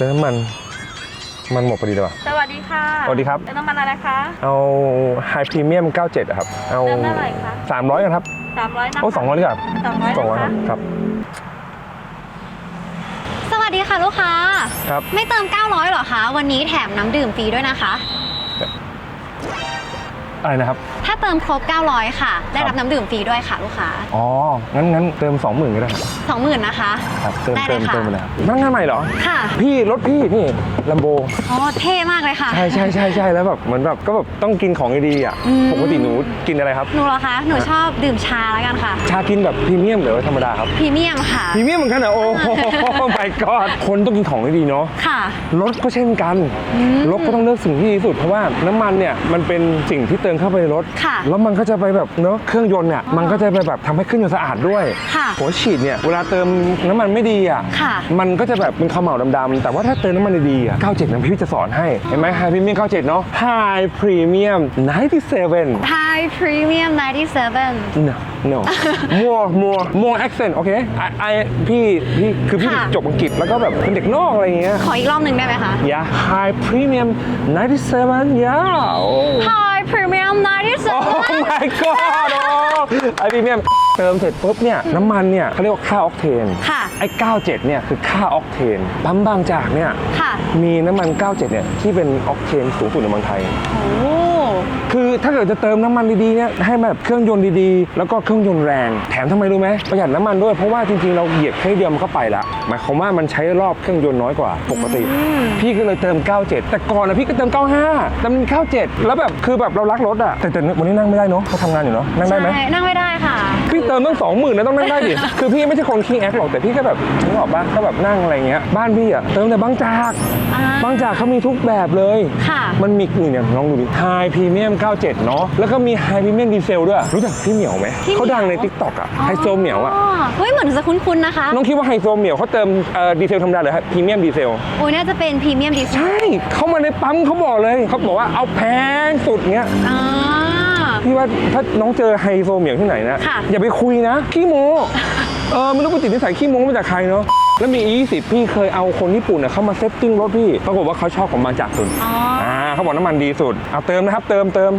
เฮ้ยเติมน้ำมัน มันหมดพอดีเลยว่ะ สวัสดีค่ะสวัสดีครับ เติมน้ำมันอะไรคะ เอาไฮพรีเมียม 97อะครับ เอาเติมเท่าไหร่คะ300กันครับ สามร้อยนะคะโอ้สองร้อยดีกว่าสองร้อยสองร้อยนะคคะรับครับ สวัสดีค่ะลูกค้า ครับ ไม่เติม 900หรอคะ วันนี้แถมน้ำดื่มฟรีด้วยนะคะ อะไรนะครับ ถ้าเติมครบ 900 ค่ะ ได้รับน้ำดื่มฟรีด้วยค่ะลูกค้า อ๋อ งั้นงั้นเติม 20,000ก็ได้ครับ20,000 นะคะ ครับเติมได้เลเติยมค่ะ เติมไปแล้วนั่งงานใหม่เหรอ ค่ะพี่รถพี่นี่ลัมโบ อ๋อเท่มากเลยค่ะ ใช่ใช่ใช่ใช่แล้วแบบเหมือนแบบก็แบบต้องกินของดีๆอะ อืม ปกติหนูกินอะไรครับ หนูเหรอคะ หนูชอบดื่มชาแล้วกันค่ะ ชากินแบบพรีเมียมหรือว่าธรรมดาครับ พรีเมียมค่ะ พรีเมียมเหมือนกันเหรอโอ้โห my god คนต้องกินของดีๆเนาะ ค่ะ รถก็เช่นกันอืมรถก็ต้องเลือกสิ่งที่ดีที่สุด เพราะว่าน้ำมันเนี่ยมันเป็นสิ่งที่เติมเข้าไปในรถ ค่ะแล้วมันก็จะไปแบบเนาะเครื่องยนต์เนี่ยมันก็จะไปแบบทำให้เครื่องยนต์สะอาดด้วยค่ะหัวฉีดเนี่ยเวลาเติมน้ำมันไม่ดีอะค่ะ มันก็จะแบบเป็นขมเหลาดำๆแต่ว่าถ้าเติมน้ำมันดีๆอะ97นะพี่จะสอนให้เห็นไหม High Premium 97เนาะ High Premium 97 Thai Premium 97 no no more more more accent โอเค I I พี่พี่คือพี่ค่ะ จบอังกฤษแล้วก็แบบเป็นเด็กนอกอะไรอย่างเงี้ยขออีกรอบหนึ่งได้ไหมคะ Yeah, high premium 97 yeah. Oh, Thai Premium 97 oh my god โอ้ไอพรีเมียมเติมเสร็จปุ๊บเนี่ยน้ำมันเนี่ยเขาเรียกว่าค่าออกเทนค่ะไอ้97เนี่ยคือค่าออกเทนปั๊มบางจากเนี่ยค่ะ มีน้ำมัน 97เนี่ยที่เป็นออกเทนสูงสุดในเมืองไทย โอ้ คือถ้าเกิดจะเติมน้ำมันดีๆเนี่ยให้แบบเครื่องยนต์ดีๆ แล้วก็เครื่องยนต์แรง แถมทำไมรู้ไหมประหยัดน้ำมันด้วยเพราะว่าจริงๆเราเหยียบแค่นิดเดียวมันก็ไปละหมายความว่ามันใช้รอบเครื่องยนต์น้อยกว่าปกติ พี่ก็เลยเติม 97 แต่ก่อนนะพี่ก็เติม 95แต่มัน97 แล้วแบบคือแบบเรารักรถอะแต่แต่วันนี้นั่งไม่ได้เนาะเขาทำงานอยู่เนาะนั่งได้ไหมใช่นั่งไม่ได้ค่ะ พี่เติมตั้งสองหมื่นนะต้องนั่งได้ดิ คือพี่ไม่ใช่คนขี้แอคหรอกแต่พี่ก็แบบนึกออกปะก็แบบนั่งอะไรเงี้ย บ้านพี่อะเติมแต่บางจาก อ่าบางจากเขามีทุกแบบเลย ค่ะ มันมีนี่เนี่ยลองดูดิ High Premium 97 เนาะ แล้วก็มี High Premium Diesel ด้วย รู้จักพี่เหมียวไหม พี่เหมียว เขาดังใน TikTok อะไฮโซเหมียวอะเฮ้ยเหมือนจะคุ้นๆนะคะน้องคิดว่าไฮโซเหมียวเขาเติมเอ่อดีเซลธรรมดาหรือพรีเมียมดีเซล โอ้ยน่าจะเป็นพรีเมียมดีเซลใช่เขามาในปั๊มเขาบอกเลย เขาบอกว่าเอาแพงสุดเงี้ย อ่า พี่ว่าถ้าน้องเจอไฮโซเหมียวที่ไหนนะ ค่ะ อย่าไปคุยนะ ขี้โมเออไม่รู้ไปติดนิสัยขี้โมมาจากใครเนาะแล้วมี E20 พี่เคยเอาคนญี่ปุ่นน่ะเข้ามาเซตติ้งรถพี่ ปรากฏว่าเขาชอบของมาจากสุดอ๋อ อ่าเขาบอกน้ำมันดีสุดเอาเติมนะครับ เติมเติม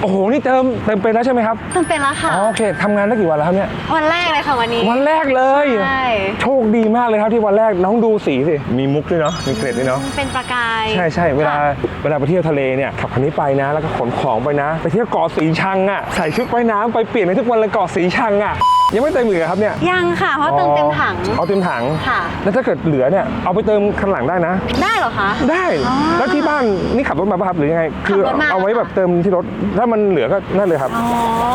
โอ้โห นี่เติมเติมเป็นแล้วใช่ไหมครับต้องเป็นแล้วค่ะ อ๋อโอเคทำงานได้กี่วันแล้วครับเนี่ย วันแรกเลยค่ะวันนี้ วันแรกเลย ใช่ โชคดีมากเลยครับที่วันแรกน้องดูสีสิ มีมุกด้วยเนาะ มีเกร็ดด้วยเนาะ เป็นประกายใช่ใช่เวลาค่ะเวลาไปเที่ยวทะเลเนี่ยขับคันนี้ไปนะ แล้วก็ขนของไปนะ ไปเที่ยวเกาะสีชังอะใส่ชุดว่ายน้ำไปเปลี่ยนในทุกวันเลยเกาะสีชังอะยังไม่เต็มอีกเหรอครับเนี่ยยังค่ะ เพราะเติมเต็มถังเอาเต็มถังค่ะ แล้วถ้าเกิดเหลือเนี่ยเอาไปเติมคันหลังได้นะ ได้เหรอคะ ได้ อ๋อแล้วที่บ้านนี่ขับรถมาป่ะครับหรือยังไง คืขับรถมา เอาไว้แบบเติมที่รถถ้ามันเหลือก็นั่นเลยครับอ๋อ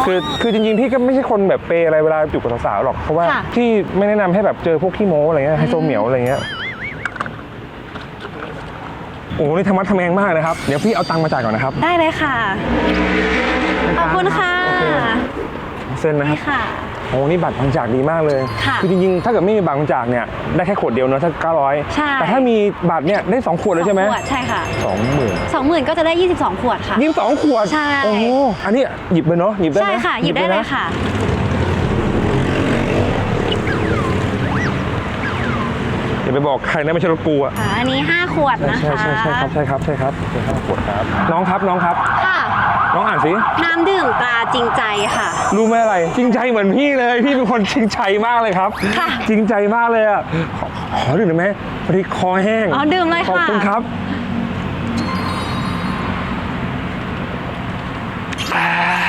คือคือจริงๆพี่ก็ไม่ใช่คนแบบเปย์อะไรเวลาอยู่กับสาวๆหรอกเพราะว่าค่ะ พี่ไม่แนะนำให้แบบเจอพวกขี้โม้อะไรเงี้ยไฮโซเหมียวอะไรเงี้ยโอ้โหนี่ธรรมะทำแมงมากนะครับ เดี๋ยวพี่เอาตังค์มาจ่ายก่อนนะครับ ได้เลยค่ะ ขอบคุณค่ะโอเคเซ็นนะครับนี่ค่ะ โอ้นี่บัตรบางจากดีมากเลยค่ะอจริงๆถ้าเกิดไม่มีบัตรบางจากเนี่ยได้แค่ขวดเดียวเนอะถ้า 900 ใช่ แต่ถ้ามีบัตรเนี่ยได้สองขวดเลยใช่ไหมสองขวดใช่ค่ะสองหมื่นสองหมื่นก็จะได้ 22 ขวดค่ะยี่สิบสองขวดใช่ โอ้โหอันนี้หยิบเลยเนาะหยิบได้ไหมใช่ค่ะ หยิบได้เลยค่ะ อย่าไปบอกใครนะไม่ใช่รถกูอะค่ะ อันนี้ 5 ขวดนะคะ ใช่ใช่ใช่ครับใช่ครับใช่ครับใช่ครับขวดครับ น้องครับน้องครับ ค่ะ น้องอ่านสิ น้ำดื่มตราจริงใจค่ะ รู้ไหมอะไรจริงใจเหมือนพี่เลย พี่เป็นคนจริงใจมากเลยครับ ค่ะ จริงใจมากเลยอะขอขอดื่มได้ไหมพอดีคอแห้งอ๋อดื่มเลยขอบค่ะ คุณครับอ่า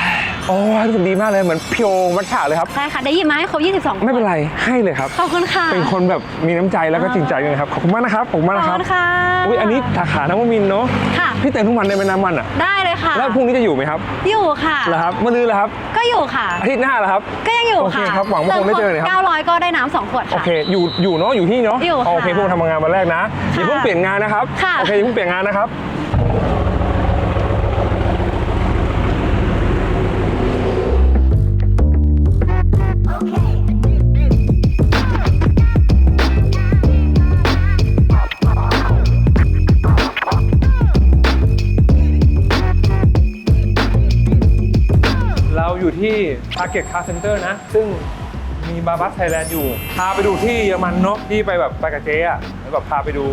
โอ้ยรู้สึกดีมากเลยเหมือนเพียวมัทฉะเลยครับ ใช่ค่ะ ได้หยิบมาให้ครบ 22ไม่เป็นไรให้เลยครับ ขอบคุณค่ะ เป็นคนแบบมีน้ำใจแล้วก็จริงใจด้วยนะครับ ขอบคุณมากนะครับ ขอบคุณมากขอบนะครัคุบณค่ะ อุ้ยอันนี้สาขาน้ำมินทร์เนาะ ค่ะ พี่เติมทุกวันในเป็นน้ำมันอะ ได้เลยค่ะ แล้วพรุ่งนี้จะอยู่ไหมครับอยู่ค่ะ เหรอครับมะรืนเหรอครับ ก็อยู่ค่ะ อาทิตย์หน้าเหรอครับ ก็ยังอยู่โอเคค่ะครับหวังว่าคงได้เจอเลยครับเก้าร้อยก็ได้น้ำสองขวดโอค่ะ เค อยู่ อยู่เนาะ อยู่ที่เนาะอยู่ค่ะโอเคพวกทำงานวันแรกนะ อย่าเพิ่งเปลี่ยนงานนะครับ ค่ะ โอเคอย่าเพิ่งเปลี่ยนงานนะครับ Target Car Center นะ ซึ่งมีบาบัสไทยแลนด์อยู่ พาไปดูที่เยอรมันเนาะที่ไปแบบไปกับเจ๊อะแล้วแบบพาไปดู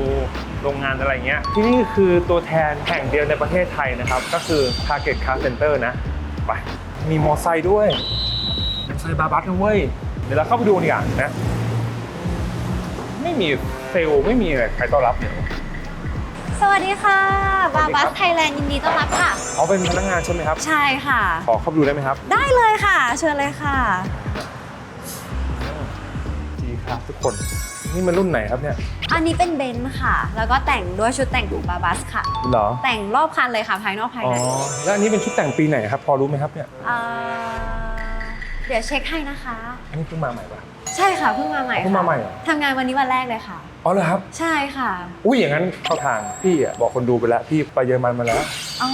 โรงงานอะไรเงี้ย ที่นี่คือตัวแทนแห่งเดียวในประเทศไทยนะครับ ก็คือ Target Car Center นะ ไป มีมอไซค์ด้วยมอไซค์บาบัสนะเว้ย เดี๋ยวเราเข้าไปดูดีกว่านะ ไม่มีเซลล์ไม่มีอะไรใครต้อนรับเนี่ย สวัสดีค่ะสวับาสดีครับบัสไทยแลนด์ยินดีต้อนรับค่ะ เขาเป็นพนักงานใช่ไหมครับ ใช่ค่ะ ขอเข้าไปดูได้ไหมครับ ได้เลยค่ะ เชิญเลยค่ะ ดีครับทุกคน นี่มันรุ่นไหนครับเนี่ย อันนี้เป็นเบนซ์ค่ะ แล้วก็แต่งด้วยชุดแต่งของบาบัสค่ะ เหรอ แต่งรอบคันเลยค่ะภายนอกภายอ๋อ ในแล้วอันนี้เป็นชุดแต่งปีไหนครับ พอรู้ไหมครับเนี่ย เอ่อเดี๋ยวเช็คให้นะคะ อันนี้เพิ่งมาใหม่ปะ ใช่ค่ะเพิ่งมาใหม่เพิ่งมาค่ะใหม่เหรอ ทำงานวันนี้วันแรกเลยค่ะ อ๋อเหรอครับ ใช่ค่ะอุ้ยอย่างนั้นเข้าทางพี่อะบอกคนดูไปแล้วพี่ไปเยอรมันมาแล้ว อ๋อ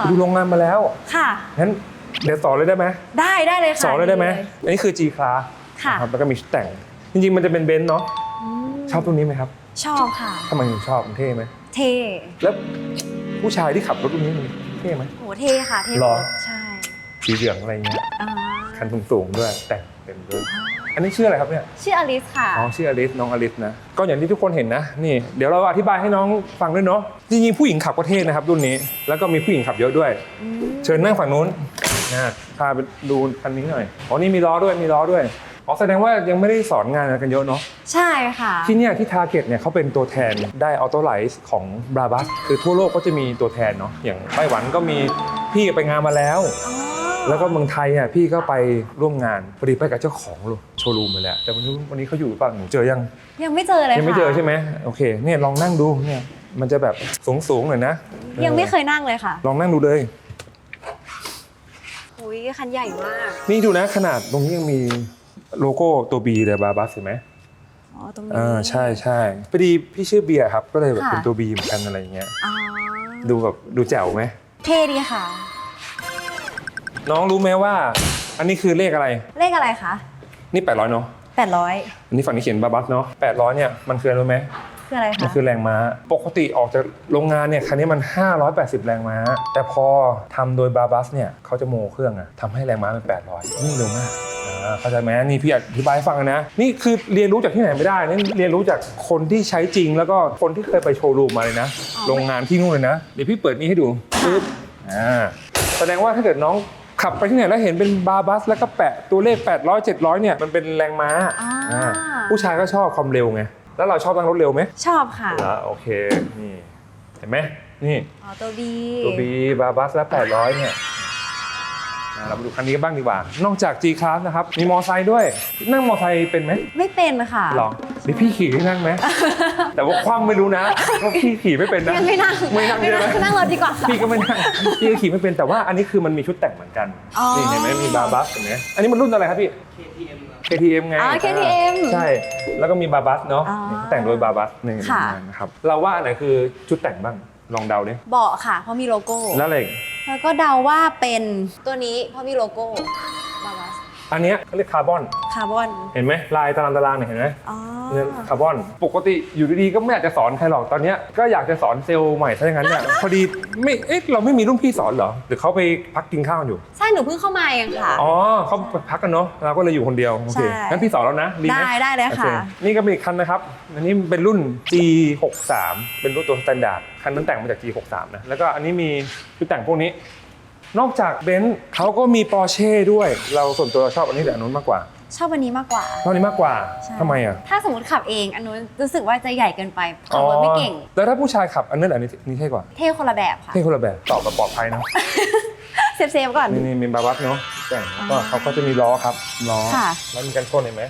ไปดูโรงงานมาแล้วค่ะ งั้นเดี๋ยวสอนเลยได้ไหมได้ได้เลยค่ะสอนเลยได้ไหมอันนี้คือ G class ค่ะนะครับแล้วก็มีชุดแต่ง จริงๆมันจะเป็นเบนซ์เนาะอืมชอบตรงนี้ไหมครับชอบค่ะ ทำไมถึงชอบมันเท่ไหมเท่แล้วผู้ชายที่ขับรถรุ่นนี้มันเท่ไหม โหเท่ค่ะเท่หรอ ใช่สีเหลืองอะไรเงี้ยอ่าคันสูงๆด้วยแต่งเต็มด้วย อันนี้ชื่ออะไรครับเนี่ยชื่ออลิสค่ะน้องชื่ออลิสน้องอลิสนะ ก็อย่างที่ทุกคนเห็นนะ นี่ เดี๋ยวเราอธิบายให้น้องฟังด้วยเนาะ จริงๆผู้หญิงขับก็เท่นะครับรุ่นนี้ แล้วก็มีผู้หญิงขับเยอะด้วย เชิญนั่งฝั่งนู้นนะพาไปดูคันนี้หน่อย อ๋อนี่มีล้อด้วย มีล้อด้วย อ๋อแสดงว่ายังไม่ได้สอนงานอะไรกันเยอะเนาะ ใช่ค่ะ ที่เนี่ยที่ทาร์เก็ตเนี่ยเขาเป็นตัวแทนได้ออโต้ไลท์ของบราบัสคือทั่วโลกก็จะมีตัวแทนเนาะ อย่างไต้หวันก็มีพี่ไปงานมาแล้วอ๋อแล้วก็เมืองไทยอะพี่ก็ไปร่วมงานพอดีไปกับเจ้าของโช ว์รูมไปแล้ว แต่วันนี้วันนี้เขาอยู่หรือเปล่ะหนูเจอยัง ยังไม่เจอเลยค่ะยังไม่เจอใช่ไหมโอเคเนี่ยลองนั่งดูเนี่ยมันจะแบบสูงสูงๆหน่อยนะยังไม่เคอยนั่งเลยค่ะ ลองนั่งดูเลยอุ้ยคันใหญ่มาก นี่ดูนะขนาดตรงนี้ยังมีโลโก้ตัว B เลยบาบัสเห็นไหมอ๋อตรงนี้อ่าใช่ใช่พอดีพี่ชื่อเบียร์ครับก็เลยแบบค่ะเป็นตัว B เหมือนกันอะไรอย่างเงี้ยอ๋อดูแบบดูแจ๋วไหมเท่ดีค่ะ น้องรู้ไหมว่า อันนี้คือเลขอะไร เลขอะไรคะ นี่ 800 เนาะ800อันนี้ฝั่งนี้เขียนบาบัสเนาะ800 เนี่ย มันคืออะไรรู้ไหมคืออะไรมันคะคือแรงม้า ปกติออกจากโรงงานเนี่ยคันนี้มัน 580 แรงม้า แต่พอทำโดยบาบัสเนี่ยเขาจะโมเครื่องอะทำให้แรงม้าเป็น 800 นี่เร็วมากอ่าเข้าใจไหมนี่พี่อธิบายให้ฟังนะ นี่คือเรียนรู้จากที่ไหนไม่ได้นี่เรียนรู้จากคนที่ใช้จริง แล้วก็คนที่เคยไปโชว์รูมมาเลยนะโรงงานที่นู่นเลยนะ เดี๋ยวพี่เปิดนี่ให้ดูปึ๊บอ่า แสดงว่าถ้าเกิดน้อง ขับไปที่ไหนแล้วเห็นเป็นบาบัสแล้วก็แปะตัวเลข 800 700เนี่ยมันเป็นแรงม้าอ่า อ่าผู้ชายก็ชอบความเร็วไงแล้วเราชอบนั่งรถเร็วไหมชอบค่ะแล้วโอเคนี่เห็นไหมนี่ อ๋อตัว B ตัว B บาบัสแล้ว800 เนี่ยอะเรามาดูคันนี้กันบ้างดีกว่า นอกจาก G Class นะครับ มีมอไซค์ด้วย นั่งมอไซค์เป็นไหมไม่เป็นค่ะ หรอ เดี๋ยวพี่ขี่ให้นั่งไหม แต่ว่าความไม่รู้นะเพราะพี่ขี่ไม่เป็นนะงั้นไม่นั่งไม่นั่งใช่ไหมนั่งรถดีกว่าค่ะพี่ก็ไม่นั่งพี่ก็ขี่ไม่เป็นแต่ว่าอันนี้คือมันมีชุดแต่งเหมือนกันอ๋อนี่เห็นไหมมีบาบัสเห็นไหมอันนี้มันรุ่นอะไรครับพี่ KTM ไงอ๋อ KTM ใช่ แล้วก็มีบาบัสเนาะอ๋อแต่งโดยบาบัสในค่ะงานนะครับเราว่าอันไหนคือชุดแต่งบ้างลองเดาดิเบาะค่ะเพราะมีโลโก้แล้วอะไรอีกแล้วก็เดาว่าเป็นตัวนี้เพราะมีโลโก้บาบัส อันเนี้ยเขาเรียกคาร์บอน คาร์บอน เห็นไหมลายตารางตารางเนี่ยเห็นไหมอ๋อ เนี่ยคาร์บอน ปกติอยู่ดีๆก็ไม่อยากจะสอนใครหรอกตอนเนี้ยก็อยากจะสอนเซลล์ใหม่ซะอย่างนั้นเนี่ย พอดีไม่เอ๊ะเราไม่มีรุ่นพี่สอนเหรอหรือเขาไปพักกินข้าวอยู่ ใช่ หนูเพิ่งเข้ามาเองค่ะ อ๋อเขาไปพักกันเนาะเราก็เลยอยู่คนเดียวโอเคใช่ งั้นพี่สอนแล้วนะดีไหมได้ได้เลยโอค่ะ นี่ก็เป็นอีกคันนะครับอันนี้เป็นรุ่น G63 เป็นรุ่นตัวสแตนดาร์ดคันนั้นแต่งมาจาก G63 นะแล้วก็อันนี้มีชุดแต่งพวกนี้ นอกจากเบนซ์เขาก็มีปอร์เช่ด้วย เราส่วนตัวชอบอันนี้แต่อันนู้นมากกว่าชอบอันนี้มากกว่า ชอบอันนี้มากกว่าใช่ทำไมอะถ้าสมมติขับเองอันนู้นรู้สึกว่าจะใหญ่เกินไปขับรถไม่เก่ง แล้วถ้าผู้ชายขับอันนั้นอันนี้นี่เท่กว่า เท่คนละแบบค่ะ เท่คนละแบบตอบแบบปลอดภัยนะเซฟเซฟๆก่อนนี่นี่มีบาบัสเนาะแต่งแล้วก็อ่าเขาก็จะมีล้อครับล้อค่ะ แล้วมีกันชนเห็นไหม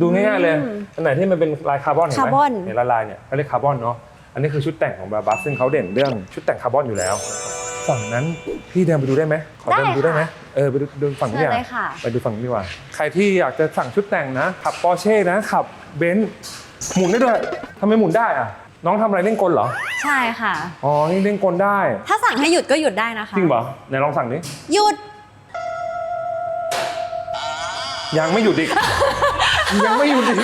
ดูง่ายๆเลยอืมอันไหนที่มันเป็นลายคาร์บอนเห็นไหมคาร์บอนเห็นลายลายๆเนี่ยเขาเรียกคาร์บอนเนาะอันนี้คือชุดแต่งของบาบัสซึ่งเขาเด่นเรื่องชุดแต่งคาร์บอนอยู่แล้ว ฝั่งนั้นพี่เดินไปดูได้ไหมขอเดินไปดูได้ไหมเออไปดูดูฝั่งนี้เชิญอะเลยค่ะไปดูฝั่งนี้ดีกว่า ใครที่อยากจะสั่งชุดแต่งนะขับปอร์เช่นะขับเบนซ์หมุนได้ด้วยทำไมหมุนได้อะน้องทำอะไรเล่นกลเหรอ ใช่ค่ะ อ๋อนี่เล่นกลได้ ถ้าสั่งให้หยุดก็หยุดได้นะคะ จริงเหรอไหนลองสั่งดิหยุด ยังไม่หยุดอีก ยังไม่หยุดอีก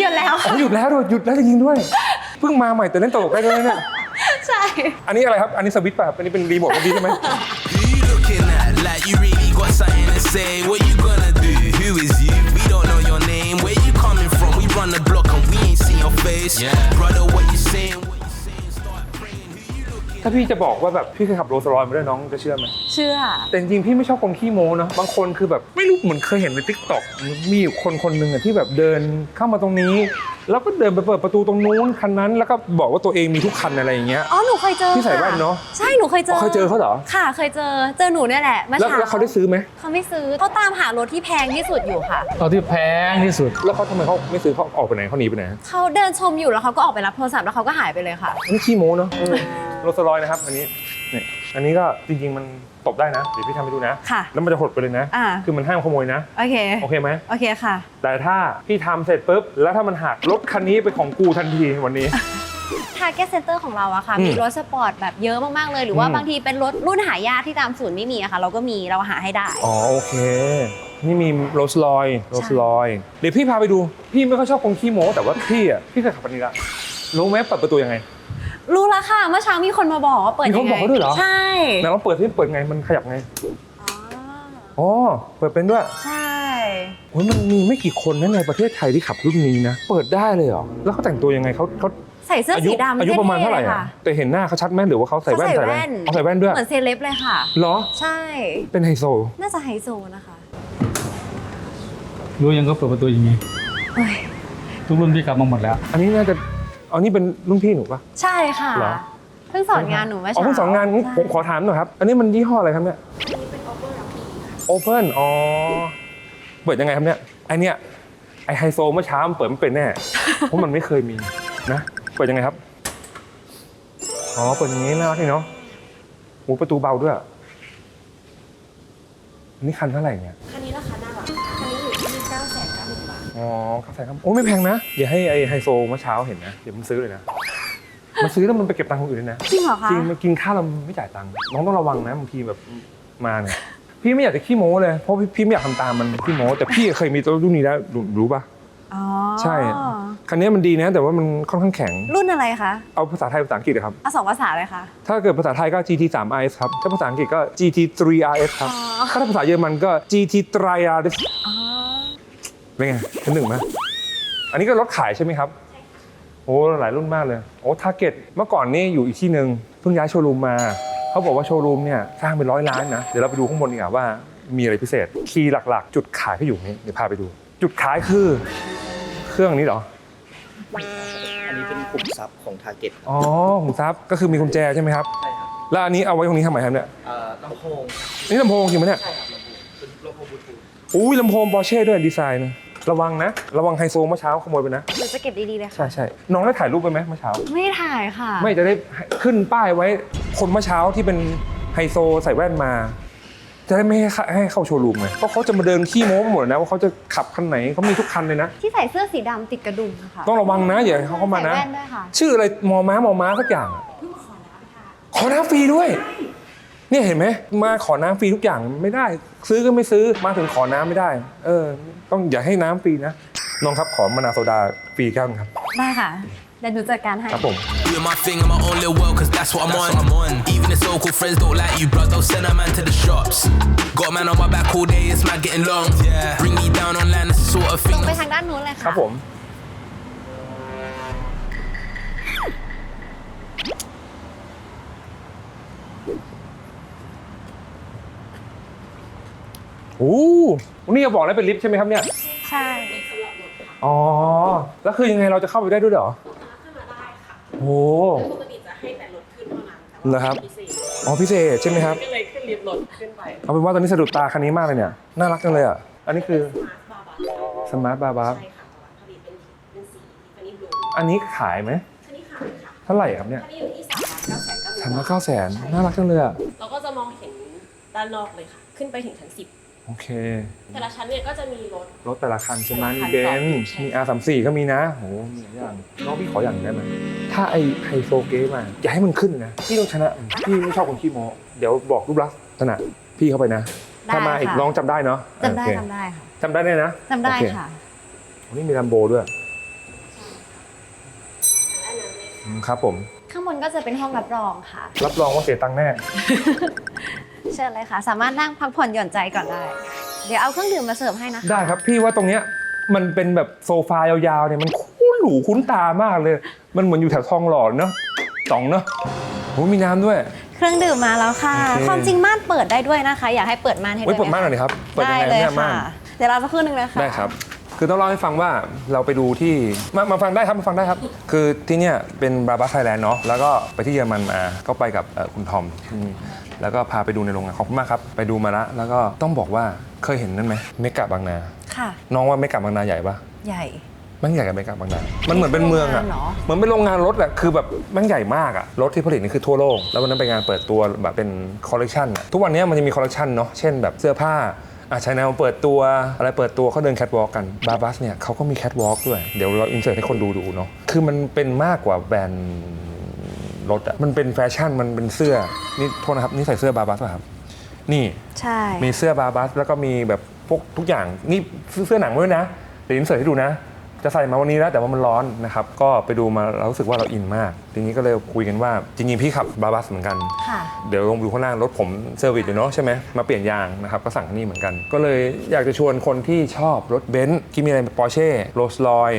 หยุดแล้วอ๋อค่ะหยุดแล้วด้วยหยุดแล้วจริงๆด้วย เพิ่งมาใหม่แต่เล่นตลกได้ด้วยเนี่ยใช่ อันนี้อะไรครับ You looking at like you really got something to say. What you gonna do? Who is you? We don't know your name. Where you coming from? We run the block and we ain't seen your face. Yeah, Brother, what you saying? ถ้าพี่จะบอกว่าแบบพี่เคยขับโรลส์รอยซ์มาด้วยน้องจะเชื่อไหมเชื่อ แต่จริงๆพี่ไม่ชอบคนขี้โม้เนอะบางคนคือแบบไม่รู้เหมือนเคยเห็นในทิกตอกมีอยู่คนคนหนึ่งอะที่แบบเดินเข้ามาตรงนี้ แล้วก็เดินไปเปิดประตูตรงนู้นคันนั้นแล้วก็บอกว่าตัวเองมีทุกคันอะไรอย่างเงี้ย อ๋อหนูเคยเจอที่ใส่ค่แว่นเนอะใช่หนูเคยเจอเคยเจอเขาเหรอค่ะ เคยเจอเจอหนูเนี่ยแหละเมื่อแล้วเช้าแล้วเขาได้ซื้อไหมเขาไม่ซื้อเขาตามหารถที่แพงที่สุดอยู่ค่ะเอาที่แพงที่สุด แล้วเขาทำไมเขาไม่ซื้อเขาออกไปไหนเขาหนีไปไหนเขาเดินชมอยู่แล้วเขาก็ออกไปรับโทรศัพท์แล้วเขาก็หายไปเลยค่ะนี่ขี้โม้เนอะ โรลส์รอยซ์นะครับ อันนี้เนี่ยอันนี้ก็จริงๆมันตบได้นะเดี๋ยวพี่ทำให้ดูนะ ค่ะ แล้วมันจะหดไปเลยนะ อ่า คือมันห้ามขโมยนะ โอเค โอเคไหม โอเคค่ะ แต่ถ้าพี่ทำเสร็จปุ๊บ แล้วถ้ามันหักรถคันนี้เป็นของกูทันทีวันนี้ Target Center ของเราอะค่ะ อืมมีรถสปอร์ตแบบเยอะมาก ๆ เลย หรือว่าอืม บางทีเป็นรถรุ่นหายากที่ตามศูนย์ไม่มีอะค่ะ เราก็มีเราหาให้ได้ อ๋อโอเค นี่มีโรลส์รอยโรลส์รอยเดี๋ยวพี่พาไปดู พี่ไม่ค่อยชอบคนขี้โม้แต่ว่าพี่อะพี่เคยขับคันนี้ละรู้ไหมเปิดประตูยังไง รู้แล้วค่ะ เมื่อเช้ามีคนมาบอกว่าเปิดมียังคนไงบอกด้วยเหรอ ใช่ไหนลองเปิดที่เปิดไงมันขยับไงอ๋ออ๋อเปิดเป็นด้วยใช่โอ้ยมันมีไม่กี่คนนะในประเทศไทยที่ขับรุ่นนี้นะเปิดได้เลยเหรอแล้วเขาแต่งตัวยังไงเขาเขาใส่เสื้ออายุสีดำอายุประมาณเท่าไหร่ท่ๆลยอะค่ะ แต่เห็นหน้าเขาชัดไหมหรือว่าเขาใส่เขาแว่นใส่ใส่อะไรแว่นเขาใส่แว่นด้วยเหมือนเซเลบเลยค่ะ เหรอใช่ เป็นไฮโซน่าจะไฮโซนะคะรู้ยังก็เปิดประตูยังไงเฮ้ยทุกรุ่นพี่กลับมาหมดแล้ว อันนี้น่าจะ เอานี่เป็นรุ่นพี่หนูปะ ใช่ค่ะ เหรอ เพิ่งสอนงานหนูเมื่ออ๋อเช้าเพิ่งสอนงานงั้นใช่ผมขอถามหน่อยครับ อันนี้มันยี่ห้ออะไรครับเนี่ยโอเ n นอ๋อ เปิดยังไงครับเนี่ยไอเนี่ยไอไฮโซเมื่อเช้ามันเปิดไม่เป็นแน่ เพราะมันไม่เคยมีนะ เปิดยังไงครับ อ๋อ เปิดอย่างนี้น่ารักดีเนาะโอ้ประตูเบาด้วย อันนี้คันเท่าไหร่เนี่ย อ๋อครับใส่ครับโอ้ไม่แพงนะอย่าให้ไอไฮโซเมื่อเช้าเห็นนะเดี๋ยวมันซื้อเลยนะมันซื้อแล้วมันไปเก็บตังค์คนอื่นเลยนะจริงเหรอคะจริงมากินข้าวเราไม่จ่ายตังค์น้องต้องระวังนะบางทีแบบมาเนี่ยพี่ไม่อยากจะขี้โม้เลยเพราะพี่พี่ไม่อยากทำตามมันขี้โม้แต่พี่เคยมีตัวรุ่นนี้แล้วรู้รู้ปะอ๋อใช่คันนี้มันดีนะ แต่ว่ามันค่อนข้างแข็ง รุ่นอะไรคะเอาภาษาไทยภาษาอังกฤษนะครับเอาสองภาษาเลยค่ะถ้าเกิดภาษาไทยก็ GT 3 RS ครับถ้าภาษาอังกฤษก็ GT 3 RS ครับอ๋อถ้าภาษาเยอรมันก็ GT 3 RS อ๋อ เป็นไงเป็นหนึ่งไหมอันนี้ก็รถขายใช่ไหมครับโอ้หลายรุ่นมากเลยโอ้ทาร์เก็ตเมื่อก่อนนี่อยู่อีกที่หนึ่งเพิ่งย้ายโชว์รูมมาเขาบอกว่าโชว์รูมเนี่ยสร้างเป็นร้อยล้านนะเดี๋ยวเราไปดูข้างบนดีกว่าว่ามีอะไรพิเศษคีย์หลักๆ จุดขายเขาอยู่นี่เดี๋ยวพาไปดู จุดขายคือเครื่องนี้เหรออันนี้เป็นกลุ่มซับของ Target ครับอ๋อผมทรัพย์ก็คือมีกุญแจใช่ไหมครับใช่ครับแล้วอันนี้เอาไว้ตรงนี้ทำไมครับเนี่ยเอ่อลำโพงนี่ลำโพงจริงไหมเนี่ยใช่ครับลำโพงเป็นลำโพงบลูทูธอุ้ยลำโพงปอร์เช่ด้วยดีไซน์นะ ระวังนะ ระวังไฮโซเมื่อเช้าขโมยไปนะ หนูจะเก็บดีๆเลยค่ะ ใช่ใช่น้องได้ถ่ายรูปไปไหมเมื่อเช้า ไม่ถ่ายค่ะ ไม่จะได้ขึ้นป้ายไว้คนเมื่อเช้าที่เป็นไฮโซใส่แว่นมา จะได้ไม่ให้เข้าให้เข้าโชว์รูมไงเพราะเขาจะมาเดินขี้โม้ไปหมดนะว่าเขาจะขับคันไหนเขามีทุกคันเลยนะ ที่ใส่เสื้อสีดำติดกระดุมค่ะต้องระวังนะอย่าให้เขาเข้ามานะ ใส่แว่นด้วยค่ะ ชื่ออะไรมอม้ามอม้าสักอย่างอะขอน้ำฟรีด้วย เนี่ยเห็นไหมมาขอน้ำฟรีทุกอย่างไม่ได้ ซื้อก็ไม่ซื้อมาถึงขอน้ำไม่ได้ เออ ต้องอย่าให้น้ำฟรีนะน้องครับขอมะนาวโซดาฟรีแก้วนึงครับได้ค่ะเดี๋ยวหนูจัดการให้ครับผม Doing my thing in my own little world, cause that's what I'm, on. Even the so called friends don't like you, blood, they'll send a man to the shops. Got a man on my back all day, it's mad getting long. Yeah. Bring me down on land, that's the sort of ล thing. งไปทางด้านนู้นเลยคค่ะรับผม โอ้นี่จะบอกแล้วเป็นลิฟต์ใช่ไหมครับเนี่ย ใช่ อ๋อ แล้วคือยังไงเราจะเข้าไปได้ด้วยเหรอขึ้นมาได้ค่ะโอ้ปกติจะให้แต่รถขึ้นเท่านั้นแต่เหรอว่าครับพิเศษอ๋อพิเศษใช่ไหมครับ ก็เลยขึ้นลิฟต์รถขึ้นไป เอาเป็นว่าตอนนี้สะดุดตาคันนี้มากเลยเนี่ย น่ารักจังเลยอะ อันนี้คือสมาร์ทบาบาสมาร์ทบาบาใช่ค่ะแต่ว่าผลิตเป็นเป็นสีฟันนี่บลูอันนี้ขายไหมคันนี้ขายค่ะ เท่าไหร่ครับเนี่ยคันนี้อยู่ที่สามล้านเก้าแสนเก้าหมื่นสามร้อยเก้าแสนน่ารักจังเลยอะ เราก็จะมองเห็นด้านนอกเลยค่ะ ขึ้นไปถึงชั้นสิบ โอเค แต่ละชั้นเนี่ยก็จะมีรถ รถแต่ละคันใช่ไหมแต่มีละคันเบนซ์ใช่มี R34 ก็มีนะโหมีหลายอย่างน้องพี่ขออย่างหนึ่งได้ไหมถ้าไอไฮโซเกมา อย่าให้มันขึ้นนะพี่ต้องชนะพี่ไม่ชอบคนขี้โม้เดี๋ยวบอกรูปลักษณะพี่เข้าไปนะได้ถ้ามาอีกค่ะน้องจำได้เนาะจำได้โอเคจำได้ค่ะจำได้แน่นะจำได้โอเคค่ะวันนี้มีลัมโบด้วยอืมครับผม ข้างบนก็จะเป็นห้องรับรองค่ะ รับรองว่าเสียตังค์แน่ เชิญเลยค่ะ สามารถนั่งพักผ่อนหย่อนใจก่อนได้ เดี๋ยวเอาเครื่องดื่มมาเสิร์ฟให้นะคะได้ครับพี่ว่าตรงเนี้ยมันเป็นแบบโซฟายาวๆเนี่ยมันคุ้นหรูคุ้นตามากเลย มันเหมือนอยู่แถวทองหล่อเนาะสองเนาะโหอ้มีน้ำด้วย เครื่องดื่มมาแล้วค่ะ โอเค ความจริงม่านเปิดได้ด้วยนะคะ อยากให้เปิดม่านให้ด้เฮ้วยยเปิดม่านหน่อยดิครับเปิดยังได้ไงเลยเนี่ยม่าค่ะ น เดี๋ยวเราจะขึ้นหนึ่งเลยค่ะได้ครับ คือต้องเล่าให้ฟังว่าเราไปดูที่มามาฟังได้ครับมาฟังได้ครับ คือที่เนี่ยเป็นบาบาไทยแลนด์เนาะ แล้วก็ไปที่เยอรมันมา ก็ไปกับเอ่อคุณทอมอืม แล้วก็พาไปดูในโรงงานขอบคุณมากครับไปดูมาละแล้วก็ต้องบอกว่าเคยเห็นนั่นไหมเมกะบางนา ค่ะ น้องว่าเมกะบางนาใหญ่ปะใหญ่มันใหญ่กับเมกะบางนา มันเหมือนเป็นเมืองอะโรงงานเหรอ เหมือนเป็นโรงงานรถอะคือแบบมันใหญ่มากอะรถที่ผลิตนี่คือทั่วโลก แล้ววันนั้นไปงานเปิดตัวแบบเป็นคอลเลกชันอะทุกวันนี้มันจะมีคอลเลกชันเนาะ เช่นแบบเสื้อผ้าอะชาแนลเปิดตัวอะไรเปิดตัวเขาเดินแคทวอล์กกัน บาบัสเนี่ยเขาก็มีแคทวอล์กด้วย เดี๋ยวเราอินเสิร์ตให้คนดูดูเนาะ คือมันเป็นมากกว่าแบรนด์ รถอะมันเป็นแฟชั่นมันเป็นเสื้อนี่โทษนะครับนี่ใส่เสื้อบาบัสป่ะครับ นี่ใช่ มีเสื้อบาบัสแล้วก็มีแบบพวกทุกอย่างนี่เสื้อหนังด้วยนะเดี๋ยวอินเสิร์ตให้ดูนะ จะใส่มาวันนี้แล้วแต่ว่ามันร้อนนะครับ ก็ไปดูมาเรารู้สึกว่าเราอินมาก ทีนี้ก็เลยคุยกันว่าจริงๆพี่ขับบาบัสเหมือนกัน ค่ะ เดี๋ยวลงดูข้างล่างรถผมเซอร์วิสอยู่เนาะใช่ไหมมาเปลี่ยนยางนะครับก็สั่งที่นี่เหมือนกัน ก็เลยอยากจะชวนคนที่ชอบรถเบนซ์ที่มีอะไรปอร์เช่โรลส์รอย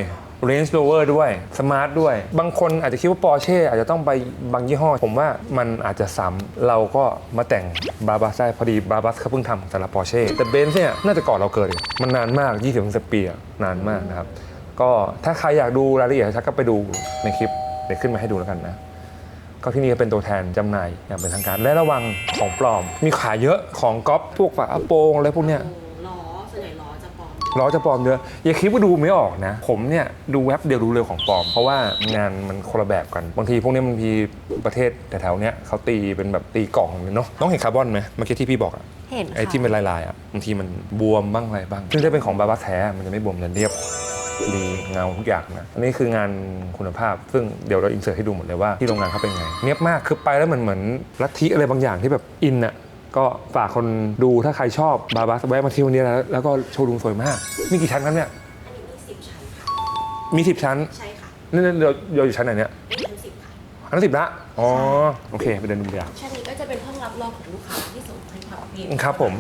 เรนจ์โรเวอร์ด้วยสมาร์ทด้วย บางคนอาจจะคิดว่าปอร์เช่อาจจะต้องไปบางยี่ห้อ ผมว่ามันอาจจะซ้ำเราก็มาแต่งบาบัสได้พอดีบาบัสเขาเพิ่งทำสำหรับปอร์เช่แต่เบนซ์เนี่ยน่าจะก่อนเราเกิด มันนานมาก 20-30 ปีอะนานมากนะครับ ก็ถ้าใครอยากดูรายละเอียดชัดก็ไปดูในคลิปเดี๋ยวขึ้นมาให้ดูแล้วกันนะก็ที่นี่เป็นตัวแทนจำหน่ายอย่างเป็นทางการและระวังของปลอม มีขายเยอะของก๊อปพวกฝาโปงอะไรพวกเนี้ย ลอมล้อจะปลอมเยอะอย่าคิดว่าดูไม่ออกนะ ผมเนี่ยดูแว็บเดียวดูเร็วของปลอม เพราะว่างานมันคนละแบบกันบางทีพวกเนี้ยบางทีประเทศแถวๆเนี้ยเขาตีเป็นแบบตีกล่องเลยเนาะต้องเห็นคาร์บอนไหมเมื่อกี้ที่พี่บอกอะเห็นไอ้ค่ะที่เป็นลายๆอะบางทีมันบวมบ้างอะไรบ้างซึ่งถ้าเป็นของบาบาแท้มันจะไม่บวมจะเรียบดีเงาทุกอย่างนะอันนี้คืองานคุณภาพ ซึ่งเดี๋ยวเราอินเสิร์ตให้ดูหมดเลยว่าที่โรงงานเขาเป็นไงเนียบมากคือไปแล้วเหมือนเหมือนลัทธิอะไรบางอย่างที่แบบอินอะ ก็ฝากคนดูถ้าใครชอบบาบาแวะมาที่วันนี้แล้วแล้วก็โชว์รูมสวยมาก มีกี่ชั้นครับเนี่ยอันนี้มีสิบชั้นค่ะมีสิบชั้นใช่ค่ะนี่เราเราอยู่ชั้นไหนเนี่ยนี่ชั้นสิบค่ะชั้นสิบละอ๋อโอเคไปเดินดูดีกว่าชั้นนี้ก็จะเป็นห้องรับรองของลูกค้าที่ส่งให้ทางพีครับผม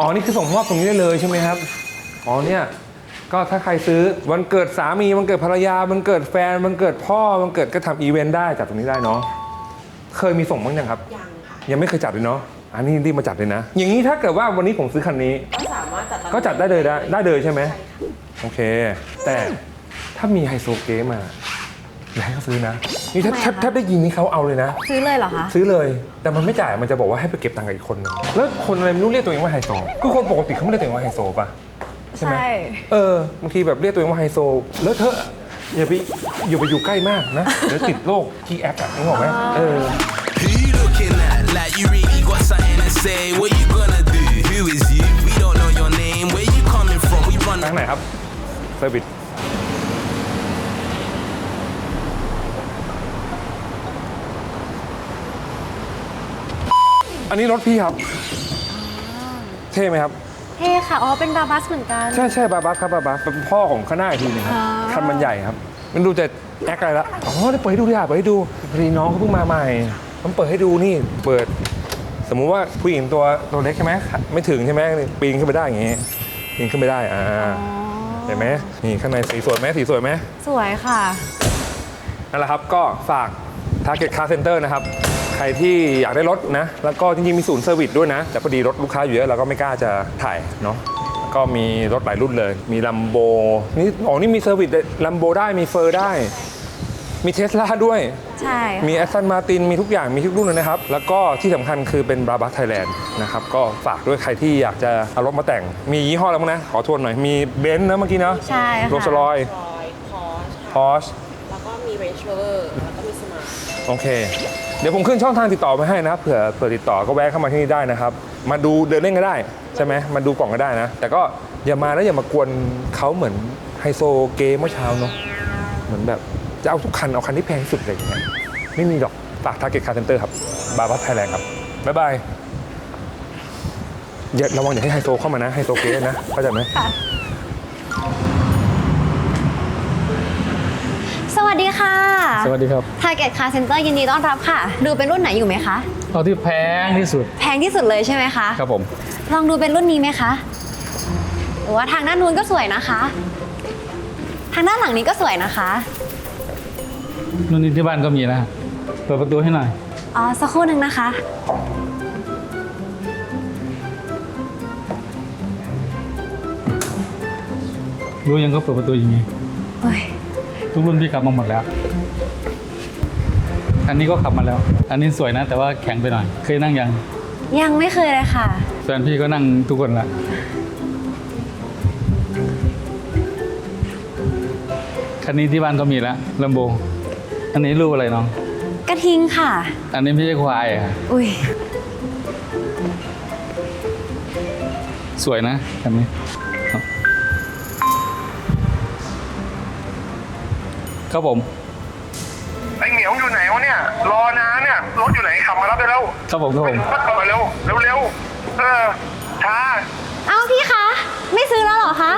อ๋อนี่คือส่งมอบตรงนี้ได้เลยใช่ไหมครับอ๋อเนี่ยก็ถ้าใครซื้อวันเกิดสามีวันเกิดภรรยาวันเกิดแฟนวันเกิดพ่อวันเกิดก็ทำอีเวนต์ได้จัดตรงนี้ได้เนาะเคยมีส่งบ้างยังครับ ยังค่ะยังไม่เคยจัดเลยเนาะ อันนี้รีบมาจัดเลยนะ อย่างนี้ถ้าเกิดว่าวันนี้ผมซื้อคันนี้ ก็สามารถจัดก็จัดได้เลยได้ได้เลยใช่ไหมใช่ค่ะโอเค แต่ถ้ามีไฮโซเก๊มาอย่าให้เขาซื้อนะ นี่ถ้าทำไมถ้าอะคะ ถ้าได้ยินนี่เขาเอาเลยนะ ซื้อเลยเหรอคะ ซื้อเลย แต่มันไม่จ่ายมันจะบอกว่าให้ไปเก็บตังค์กับอีกคนนึงแล้วคนอะไรไม่รู้เรียกตัวเองว่าไฮโซคือคนปกติเขาไม่เรียกตัวเองว่าไฮโซป่ะใช่ไหมใช่ เออบางทีแบบเรียกตัวเองว่าไฮโซแล้วเธอะอย่าไปอย่าไปอยู่ใกล้มากนะเดี๋ยวติดโรคทีแอคอะนึกออกไหมเออ Who you looking at? Like you really got something to say. What you gonna do? Who is you? We don't know your name. Where you coming from? We run ทางไหนครับเซอร์วิสอันนี้รถพี่ครับ เท่ไหมครับ เท่ค่ะ อ๋อ เป็นบาบัสเหมือนกัน ใช่ใช่บาบัสครับบาบัสเป็นพ่อของข้างหน้าอีกทีหนึงครับอ๋อ คันมันใหญ่ครับ มันดูจะแอคอะไรละอ๋อได้เปิดให้ดูดิอะเปิดให้ดูพอดีน้องเขาเพิ่งมาใหม่ผมเปิดให้ดูนี่ เปิด สมมุติว่าผู้หญิงตัวตัวเล็กใช่ไหมไม่ถึงใช่ไหมปีนขึ้นไปได้อย่างงี้ปีนขึ้นไปได้อ่าอ๋อเห็นไหมนี่ข้างในสีสวยไหมสีสวยไหมสวยค่ะนั่นแหละครับก็ฝาก Target Car Center นะครับ ใครที่อยากได้รถนะ แล้วก็จริงๆ มีศูนย์เซอร์วิสด้วยนะ แต่พอดีรถลูกค้าอยู่เยอะเราก็ไม่กล้าจะถ่ายเนาะก็มีรถหลายรุ่นเลย มีลัมโบนี่อ๋อนี่มีเซอร์วิสลัมโบได้มีเฟอร์ได้ มีเทสลาด้วย ใช่มีแอสตันมาตินมีทุกอย่างมีทุกรุ่นเลยนะครับ แล้วก็ที่สำคัญคือเป็นบราบัสไทยแลนด์นะครับ ก็ฝากด้วยใครที่อยากจะเอารถมาแต่ง มียี่ห้ออะไรบ้างนะ ขอทวนหน่อย มีเบนซ์นะเมื่อกี้นะใช่ค่ะ โรสลอยรอยพอชพอช แล้วก็มีเรนจ์โรเวอร์แล้วก็มีสมาร์ท โอเค เดี๋ยวผมขึ้นช่องทางติดต่อไปให้นะครับเผื่อเผื่อติดต่อก็แวะเข้ามาที่นี่ได้นะครับ มาดูเดินเล่นก็ได้ใช่ไหมมาดูกล่องก็ได้นะ แต่ก็อย่ามาแล้วอย่ามากวนเขาเหมือนไฮโซเกย์เมื่อเช้าเนาะเหมือนแบบ จะเอาทุกคัน เอาคันที่แพงที่สุดอะไรอย่างเงี้ยไม่มีหรอกฝาก Target Car Center ครับ บาร์บัสไทยแลนด์ครับ บ๊ายบาย อย่าระวังอย่าให้ไฮโซเข้ามานะไฮโซเกย์นะเข้าใจไหมสวัสดีค่ะ สวัสดีครับ Target Car Center ยินดีต้อนรับค่ะ ดูเป็นรุ่นไหนอยู่ไหมคะ เอาที่แพงที่สุด แพงที่สุดเลยใช่ไหมคะ ครับผม ลองดูเป็นรุ่นนี้ไหมคะหรือว่าทางด้านนู้นก็สวยนะคะ ทางด้านหลังนี้ก็สวยนะคะ รุ่นนี้ที่บ้านก็มีนะเปิดประตูให้หน่อย อ๋อ สักครู่หนึ่งนะคะ รู้ยังก็เปิดประตูอย่างนี้ เฮ้ย ทุกรุ่นพี่ขับมาหมดแล้ว อันนี้ก็ขับมาแล้ว อันนี้สวยนะ แต่ว่าแข็งไปหน่อย เคยนั่งยังยังไม่เคยเลยค่ะ แฟนพี่ก็นั่งทุกคนละ คันนี้ที่บ้านก็มีแล้วลำโบ อันนี้รูปอะไรน้อง กระทิงค่ะ อันนี้ไม่ใช่ควายอะอุ้ย สวยนะคันนี้ครับครับผม ไอเหมียวอยู่ไหนวะเนี่ย รอนานเนี่ย รถอยู่ไหนขับมารับไปแล้วครับผมครับผมพัดต่อเร็วเร็วเร็วเออช้า เอ้าพี่คะ ไม่ซื้อแล้วเหรอคะ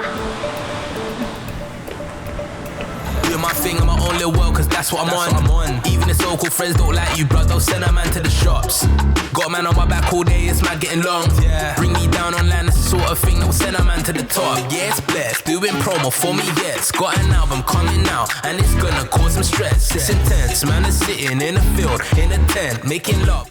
Doing my thing in my own little world, cause that's what I'm, on. I'm on. Even the so called friends don't like you, bro. Don't send a man to the shops. Got a man on my back all day, it's mad getting long. Yeah. Bring me down on land, it's the sort of thing that will send a man to the top. Yeah, it's blessed. Doing promo for me, yes. Got an album coming out, and it's gonna cause some stress. It's intense, man. Is sitting in a field, in a tent, making love.